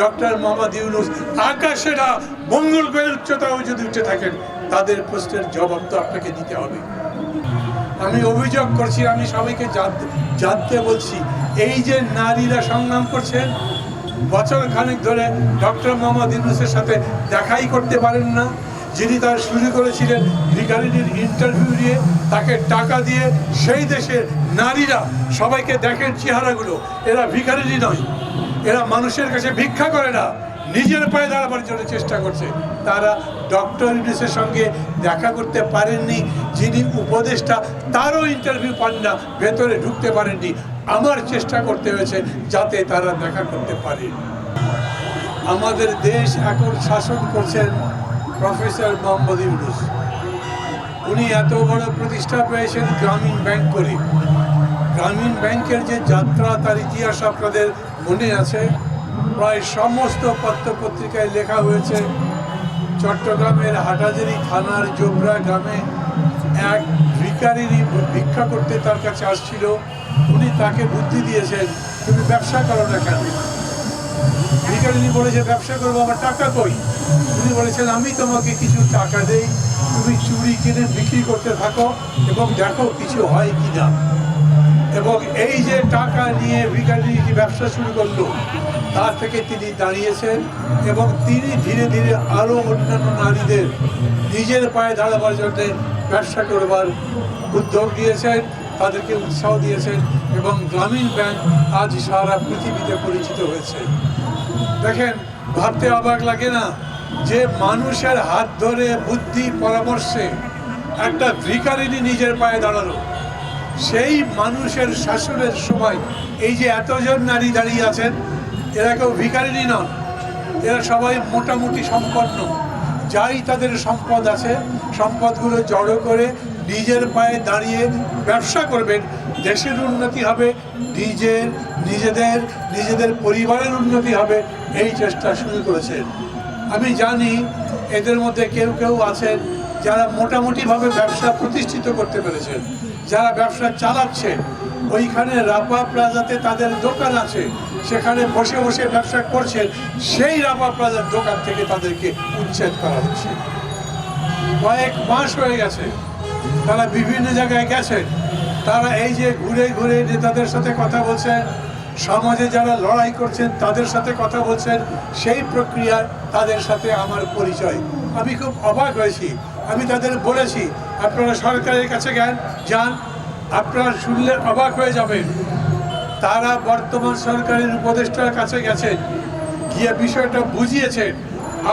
Doctor Mohammad Yunus আকাশে না মঙ্গল গ্রহের উচ্চতাও যদি উঠে থাকেন, তাদের প্রশ্নের জবাব তো আপনাকে দিতে হবে। আমি অভিযোগ করছি, আমি সবাইকে জানতে বলছি, এই যে নারীরা সংগ্রাম করছেন বছর খানেক ধরে ডক্টর মোহাম্মদ ইউনুসের সাথে দেখাই করতে পারেন না। যিনি তার শুরু করেছিলেন ভিকারিনীর ইন্টারভিউ দিয়ে তাকে টাকা দিয়ে সেই দেশের নারীরা সবাইকে দেখেন চেহারাগুলো। এরা ভিখারিনী নয়। এরা মানুষের কাছে ভিক্ষা করে না, নিজের পায়ে দাঁড়াবার জন্য চেষ্টা করছে। তারা ডক্টর ইউনিসের সঙ্গে দেখা করতে পারেননি, যিনি উপদেষ্টা, তারও ইন্টারভিউ পান না, ভেতরে ঢুকতে পারেননি। আমার চেষ্টা করতে হয়েছে যাতে তারা দেখা করতে পারে। আমাদের দেশ এখন শাসন করছেন প্রফেসর মোহাম্মদ ইউনুস। উনি এত বড় প্রতিষ্ঠা পেয়েছেন গ্রামীণ ব্যাংক করে। গ্রামীণ ব্যাংকের যে যাত্রা, তার ইতিহাস আপনাদের মনে আছে। প্রায় সমস্ত পত্রপত্রিকায় লেখা হয়েছে, চট্টগ্রামের হাটাজারি থানার জোবরা গ্রামে এক ভিকারিনী ভিক্ষা করতে তার কাছে আসছিল। উনি তাকে বুদ্ধি দিয়েছেন, তুমি ব্যবসা করো না কেন? ভিকারিনী বলেছে, ব্যবসা করব, আমার টাকা কই? উনি বলেছেন, আমি তোমাকে কিছু টাকা দেই, তুমি চুরি কিনে বিক্রি করতে থাকো এবং দেখো কিছু হয় কি না। এবং এই যে টাকা নিয়ে যে ব্যবসা শুরু করল, তার থেকে তিনি দাঁড়িয়েছেন এবং তিনি ধীরে ধীরে আরও অন্যান্য নারীদের নিজের পায়ে দাঁড়াবার জন্য ব্যবসা করবার উদ্যোগ দিয়েছেন তাদেরকে উৎসাহ দিয়েছেন এবং গ্রামীণ ব্যাংক আজ সারা পৃথিবীতে পরিচিত হয়েছে। দেখেন, ভাবতে অবাক লাগে না যে মানুষের হাত ধরে বুদ্ধি পরামর্শে একটা ভিকারিনী নিজের পায়ে দাঁড়াল। সেই মানুষের শাসনের সময় এই যে এতজন নারী দাঁড়িয়ে আছেন, এরা কেউ ভিকারিনী নন, এরা সবাই মোটামুটি সম্পন্ন। যাই তাদের সম্পদ আছে, সম্পদগুলো জড়ো করে নিজের পায়ে দাঁড়িয়ে ব্যবসা করবেন। দেশের উন্নতি হবে, নিজের, নিজেদের নিজেদের পরিবারের উন্নতি হবে, এই চেষ্টা শুরু করেছেন। আমি জানি এদের মধ্যে কেউ কেউ আছেন যারা মোটামুটিভাবে ব্যবসা প্রতিষ্ঠিত করতে পেরেছেন। যারা ব্যবসা চালাচ্ছে, ওইখানে রাপা প্লাজাতে তাদের দোকান আছে, সেখানে বসে বসে ব্যবসা করছেন, সেই রাপা প্লাজার দোকান থেকে তাদেরকে উচ্ছেদ করা হচ্ছে। কয়েক মাস হয়ে গেছে, তারা বিভিন্ন জায়গায় গেছেন, তারা এই যে ঘুরে ঘুরে নেতাদের সাথে কথা বলছেন, সমাজে যারা লড়াই করছেন তাদের সাথে কথা বলছেন, সেই প্রক্রিয়ায় তাদের সাথে আমার পরিচয়। আমি খুব অবাক হয়েছি আমি তাদের বলেছি, আপনারা সরকারের কাছে জ্ঞান যান, আপনারা শুনলে অবাক হয়ে যাবেন। তারা বর্তমান সরকারের উপদেষ্টার কাছে গেছেন, গিয়ে বিষয়টা বুঝিয়েছেন।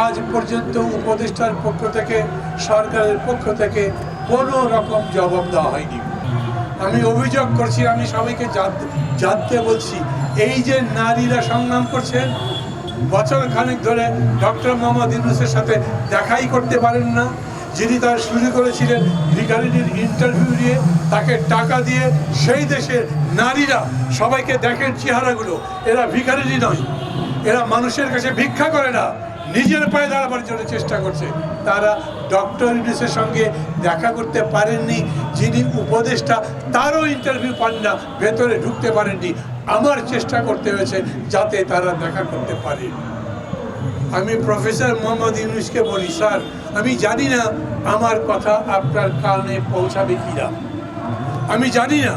আজ পর্যন্ত উপদেষ্টার পক্ষ থেকে, সরকারের পক্ষ থেকে কোনো রকম জবাব দেওয়া হয়নি। আমি অভিযোগ করছি, আমি সবাইকে জানতে বলছি, এই যে নারীরা সংগ্রাম করছেন, বছর খানেক ধরে ডক্টর মোহাম্মদ ইউনুসের সাথে দেখাই করতে পারেন না যিনি তার শুরু করেছিলেন ভিকারিনীর ইন্টারভিউ দিয়ে তাকে টাকা দিয়ে সেই দেশের নারীরা সবাইকে দেখেন চেহারাগুলো। এরা ভিখারিনী নয়। এরা মানুষের কাছে ভিক্ষা করে না। নিজের পায়ে দাঁড়াবার জন্য চেষ্টা করছে। তারা ডক্টর ইউনিসের সঙ্গে দেখা করতে পারেননি, যিনি উপদেষ্টা, তারও ইন্টারভিউ পান না, ভেতরে ঢুকতে পারেননি। আমার চেষ্টা করতে হয়েছে যাতে তারা দেখা করতে পারে। আমি প্রফেসর মোহাম্মদ ইউনুসকে বলি, স্যার, আমি জানি না আমার কথা আপনার কানে পৌঁছাবে কিনা। আমি জানি না।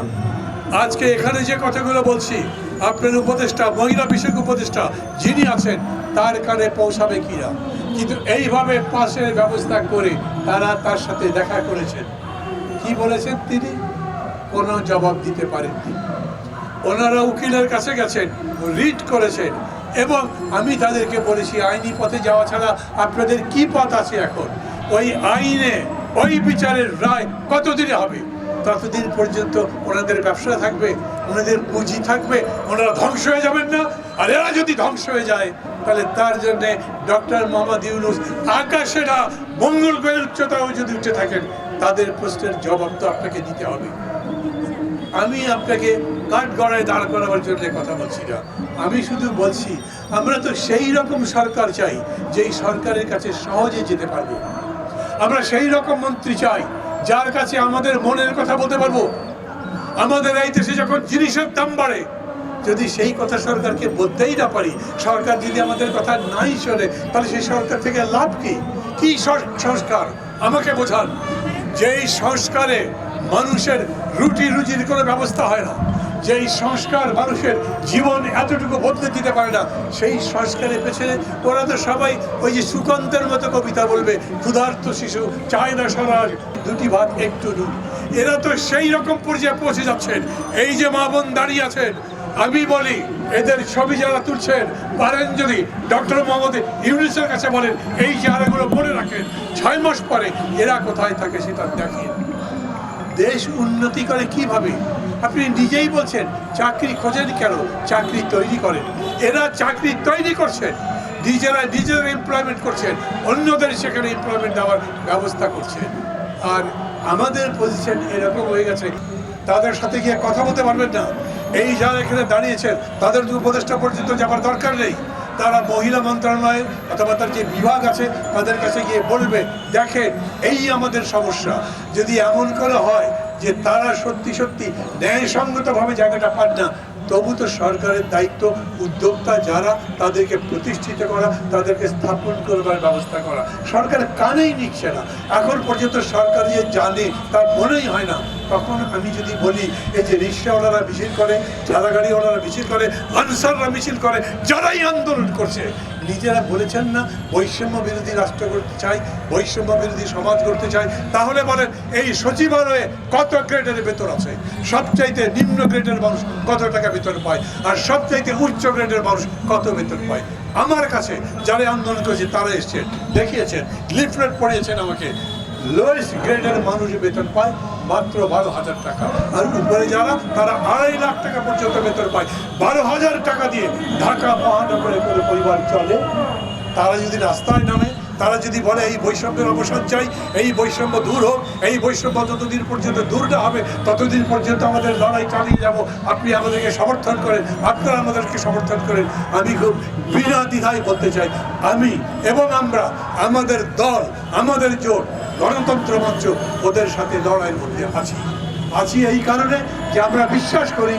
আজকে এখানে যে কথাগুলো বলছি, আপনার উপদেষ্টা, মহিলা বিষয়ক উপদেষ্টা যিনি আছেন, তার কানে পৌঁছাবে কিনা। কিন্তু এইভাবে পাশের ব্যবস্থা করে তারা তার সাথে দেখা করেছেন। কি বলেছেন তিনি? কোনো জবাব দিতে পারেননি। ওনারা উকিলের কাছে গেছেন, রিট করেছেন। এবং আমি তাদেরকে বলেছি, আইনি পথে যাওয়া ছাড়া আপনাদের কি পথ আছে এখন? ওই আইনে, ওই বিচারের রায় কতদিনে হবে? ততদিন পর্যন্ত ওনাদের ব্যবসা থাকবে, ওনাদের পুঁজি থাকবে, ওনারা ধ্বংস হয়ে যাবেন না। আর এরা যদি ধ্বংস হয়ে যায়, তাহলে তার জন্যে ডক্টর মোহাম্মদ ইউনুস আকাশে না মঙ্গল গ্রহের উচ্চতাও যদি উঠে থাকেন, তাদের প্রশ্নের জবাব তো আপনাকে দিতে হবে। আমি আপনাকে কাঠ গড়ায় দাঁড় করাবার জন্য কথা বলছি না। আমি শুধু বলছি, আমরা তো সেই রকম সরকার চাই যেই সরকারের কাছে সহজে যেতে পারব। আমরা সেই রকম মন্ত্রী চাই, যার কাছে আমাদের মনের কথা বলতে পারব। আমাদের এই দেশে যখন জিনিসের দাম বাড়ে, যদি সেই কথা সরকারকে বলতেই না পারি, সরকার যদি আমাদের কথা নাই শোনে, তাহলে সেই সরকার থেকে লাভ কি? কি সংস্কার? আমাকে বোঝান। যেই সংস্কারে মানুষের রুটি রুজির কোনো ব্যবস্থা হয় না যেই সংস্কার মানুষের জীবন এতটুকু বদলে দিতে পারে না, সেই সংস্কারের পেছনে ওরা তো সবাই ওই যে সুকান্তের মতো কবিতা বলবে, ক্ষুধার্ত শিশু, চায় না স্বরাজ দুটি ভাত, একটু দুধ। এরা তো সেই রকম পর্যায়ে পৌঁছে যাচ্ছেন। এই যে মা বোন দাঁড়িয়ে আছেন, আমি বলি, এদের ছবি যারা তুলছেন পারেন যদি ডক্টর মোহাম্মদ ইউনিসের কাছে বলেন, এই চেহারাগুলো মনে রাখেন, ছয় মাস পরে এরা কোথায় থাকে সেটা দেখেন। দেশ উন্নতি করে কীভাবে আপনি নিজেই বলছেন, চাকরি খোঁজেন কেন? চাকরি তৈরি করেন। এরা চাকরি তৈরি করছেন নিজেরা নিজেরা এমপ্লয়মেন্ট করছেন। অন্যদের সেখানে এমপ্লয়মেন্ট দেওয়ার ব্যবস্থা করছেন আর আমাদের পজিশন এরকম হয়ে গেছে। তাদের সাথে গিয়ে কথা বলতে পারবেন না। এই যারা এখানে দাঁড়িয়েছেন, তাদের উপদেষ্টা পর্যন্ত যাবার দরকার নেই। তারা মহিলা মন্ত্রণালয় অথবা তার যে বিভাগ আছে, তাদের কাছে গিয়ে বলবে, দেখেন, এই আমাদের সমস্যা। যদি এমন করে হয় যে তারা সত্যি সত্যি ন্যায়সঙ্গতভাবে জায়গাটা পান না, তবু তো সরকারের দায়িত্ব, উদ্যোক্তা যারা, তাদেরকে প্রতিষ্ঠিত করা, তাদেরকে স্থাপন করবার ব্যবস্থা করা। সরকার কানেই নিচ্ছে না। এখন পর্যন্ত সরকার যে জানে, তার মনেই হয় না তখন আমি যদি বলি, এই যে রিক্সাওয়ালারা মিছিল করে ঠেলা গাড়িওয়ালারা মিছিল করে, আনসাররা মিছিল করে, যারাই আন্দোলন করছে, নিজেরা বলেছেন না বৈষম্য বিরোধী রাষ্ট্র করতে চাই, বৈষম্য বিরোধী সমাজ করতে চাই। তাহলে বলেন, এই সচিবালয়ে কত গ্রেডের বেতন আছে? সবচাইতে নিম্ন গ্রেডের মানুষ কত টাকা বেতন পায়? আর সবচাইতে উচ্চ গ্রেডের মানুষ কত বেতন পায়? আমার কাছে যারা আন্দোলন করেছে, তারা এসছেন, দেখিয়েছেন, লিফলেট পড়িয়েছেন আমাকে। লোয়েস্ট গ্রেডের মানুষ বেতন পায় মাত্র বারো হাজার টাকা। আর উপরে যারা, তারা আড়াই লাখ টাকা পর্যন্ত বেতন পায়। বারো হাজার টাকা দিয়ে ঢাকা মহানগরে করে পরিবার চলে, তারা যদি রাস্তায় নামে, তারা যদি বলে, এই বৈষম্যের অবসান চাই, এই বৈষম্য দূর হোক, এই বৈষম্য যতদিন পর্যন্ত দূর না হবে, ততদিন পর্যন্ত আমাদের লড়াই চালিয়ে যাব। আপনি আমাদেরকে সমর্থন করেন, আপনারা আমাদেরকে সমর্থন করেন। আমি খুব বিনা দ্বিধায় বলতে চাই, আমি এবং আমরা, আমাদের দল, আমাদের জোট গণতন্ত্র মঞ্চ ওদের সাথে লড়াইয়ের মধ্যে আছি। আছি এই কারণে যে আমরা বিশ্বাস করি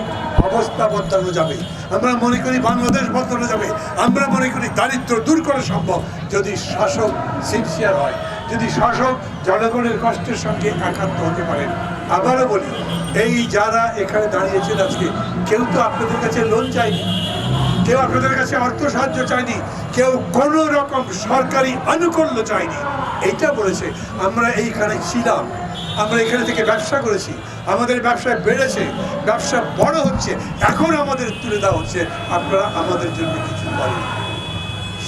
অবস্থা বদলানো যাবে। আমরা মনে করি বাংলাদেশ বদলানো যাবে। আমরা মনে করি দারিদ্র দূর করা সম্ভব। যদি শাসক সিনসিয়ার হয়, যদি শাসক জনগণের কষ্টের সঙ্গে একাত্ম হতে পারেন আবারও বলি, এই যারা এখানে দাঁড়িয়েছেন আজকে, কেউ তো আপনাদের কাছে লোন চাইনি কেউ আপনাদের কাছে অর্থ সাহায্য চায়নি, কেউ কোনো রকম সরকারি আনুকূল্য চায়নি। এইটা বলেছে, আমরা এইখানে ছিলাম, আমরা এখানে থেকে ব্যবসা করেছি, আমাদের ব্যবসায় বেড়েছে, ব্যবসা বড় হচ্ছে, এখন আমাদের তুলে দেওয়া হচ্ছে, আপনারা আমাদের জন্য কিছু করেন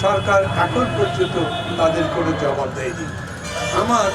সরকার এখন পর্যন্ত তাদের কোনো জবাব দেয়নি। আমার